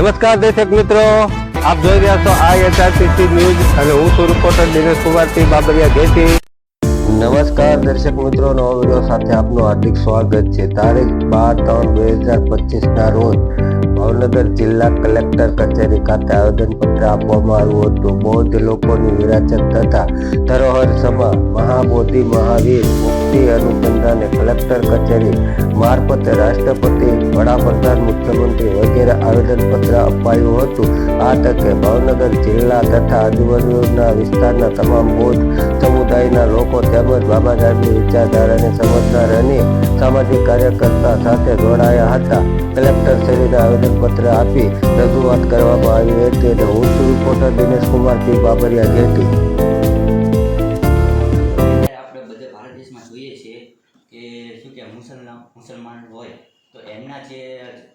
નમસ્કાર દર્શક મિત્રો, આપ જોઈ રહ્યા છો આ એચઆરટીસી ન્યૂઝ અને હું છું રિપોર્ટર દિનેશ કુમારસિંહ બાબરિયા. ઘેટી નમસ્કાર દર્શક મિત્રો, નવો વીડિયો સાથે આપનું હાર્દિક સ્વાગત છે. તારીખ બાર ત્રણ બે હજાર પચીસ ના રોજ ભાવનગર જિલ્લા કલેક્ટર કચેરી ખાતે આવેદનપત્ર આપવામાં આવ્યું હતું. બૌદ્ધ લોકોની વિરાસત તથા ધરોહર સભા મહાબોધિ મહાવીર મુક્તિ અનુસંધાને કલેક્ટર કચેરી મારફતે રાષ્ટ્રપતિ, વડાપ્રધાન, મુખ્યમંત્રી વગેરે આવેદનપત્ર અપાયું હતું. આ તકે ભાવનગર જિલ્લા તથા આજુબાજુના વિસ્તારના તમામ બૌદ્ધ સમુદાયના લોકો તેમજ બાબા સાહેબની વિચારધારાને સમજનાર અને સામાજિક કાર્યકર્તા સાથે જોડાયા હતા. કલેક્ટર શ્રીને આવેદનપત્ર આપી રજૂઆત કરવામાં આવી હતી અને હું રિપોર્ટર દિનેશ કુમાર બાબરિયા ઘેટી મુસલમાન હોય તો એમના જે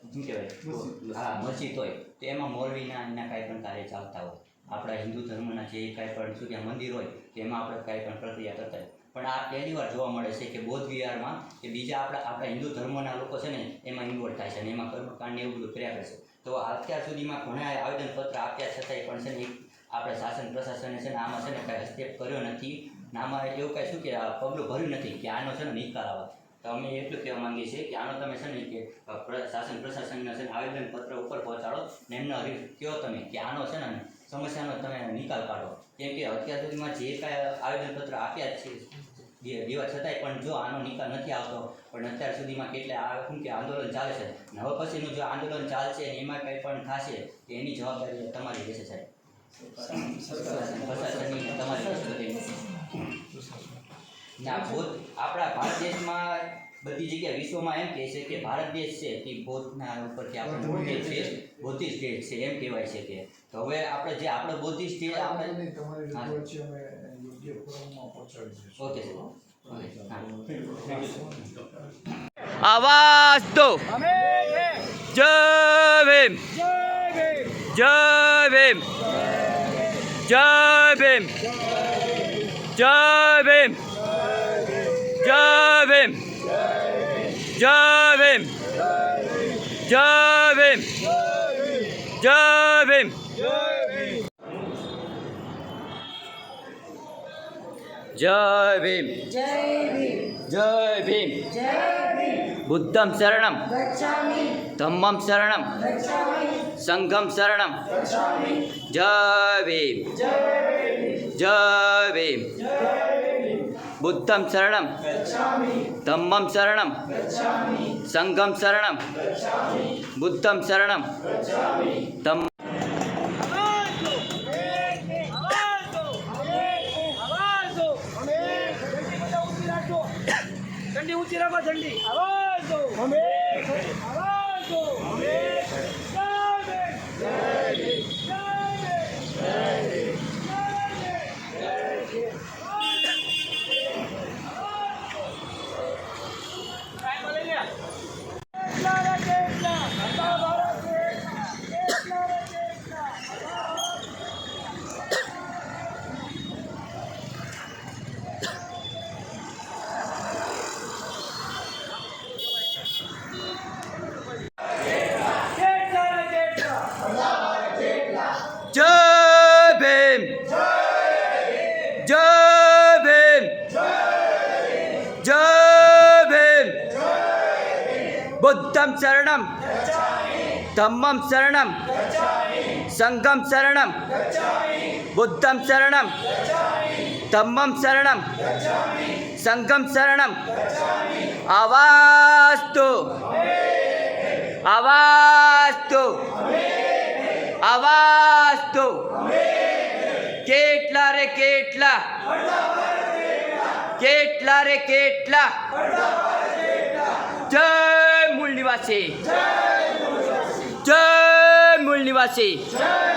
શું કહેવાય હા મસ્જિદ હોય તો એમાં મોરવીના એના કાંઈ પણ કાર્ય ચાલતા હોય. આપણા હિન્દુ ધર્મના જે કાંઈ પણ શું કહેવાય મંદિર હોય તો એમાં આપણે કાંઈ પણ પ્રક્રિયા કરતા હોય. પણ આ પહેલી વાર જોવા મળે છે કે બૌદ્ધ વિહારમાં કે બીજા આપણા આપણા હિન્દુ ધર્મના લોકો છે ને એમાં ઇન્વોલ્વ થાય છે અને એમાં કર્મકાંડ ને એવું બધું કર્યા કરે છે. તો અત્યાર સુધીમાં ઘણા આવેદનપત્ર આપ્યા છતાંય પણ છે ને આપણે શાસન પ્રશાસને છે ને આમાં છે ને કાંઈ હસ્તેપ કર્યો નથી. આમાં એવું કાંઈ શું કે આ પગલું ભર્યું નથી કે આનો છે ને નિકાલ આવે. તો અમે એટલું કહેવા માંગીએ છીએ કે આનો તમે છે ને કે શાસન પ્રશાસનને છે ને આવેદનપત્ર ઉપર પહોંચાડો ને એમને હરી કહો તમે કે આનો છે ને સમસ્યાનો તમે નિકાલ કાઢો. કેમ કે અત્યાર સુધીમાં જે કાંઈ આવેદનપત્ર આપ્યા જ છે દેવા છતાંય પણ જો આનો નિકાલ નથી આવતો પણ અત્યાર સુધીમાં કેટલા આ શું કે આંદોલન ચાલે છે ને હવે પછીનું જો આંદોલન ચાલશે ને એમાં કંઈ પણ થશે તો એની જવાબદારી તમારી રહેશે સાહેબ. પ્રશાસનની તમારી રહેશે. ના ભૂત આપણા ભારત દેશમાં બધી જગ્યાએ વિશ્વમાં એમ કહે છે કે ભારત દેશ છે તે બૌદ્ધના ઉપરથી આપણે બૌદ્ધિસ્ટ દેશ. બૌદ્ધિસ્ટ દેશ છે એમ કહેવાય છે કે. તો હવે આપણે જે આપણો બૌદ્ધિસ્ટ દેશ આપણે. Okay sir. હા. આવાજ દો. જય ભીમ. જય ભીમ. જય ભીમ. જય ભીમ. જય ભીમ. જય ભીમ. જય ભીમ. જય ભીમ. જય ભીમ. જય ભીમ. બુદ્ધમ શરણમ. ધમ્મમ શરણમ. સંઘમ શરણમ. જય ભીમ. જય ભીમ. புத்தம் சரணம். தம்மம் சரணம். சங்கம் சரணம். புத்தம் சரணம். தம் ઠંડી ઊંચી રાખો ઠંડી આવાજ బుద్ధం శరణం. ధమ్మం శరణం. సంఘం శరణం. బుద్ధం శరణం. ధమ్మం శరణం. సంఘం శరణం. అవాస్తు. అవాస్తు. అవాస్తు. కేట్లా రే కేట్లా. కేట్లా రే కేట్లా. జై નિવાસી જય મૂળ નિવાસી જય